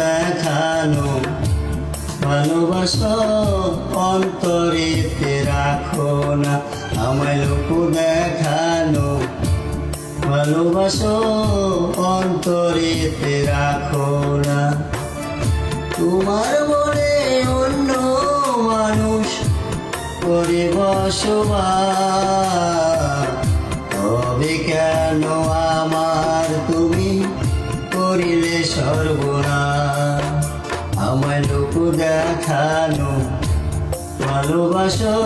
দেখানো ভালোবাসো অন্তরেতে রাখো না। আমায় লোক দেখানো ভালোবাসো অন্তরেতে রাখো না। তোমার মনে অন্য মানুষ করে বসবাস, তবে কেন আমার তুমি করিলে সর্বনা আমায় লোক দেখানো ভালোবাসো।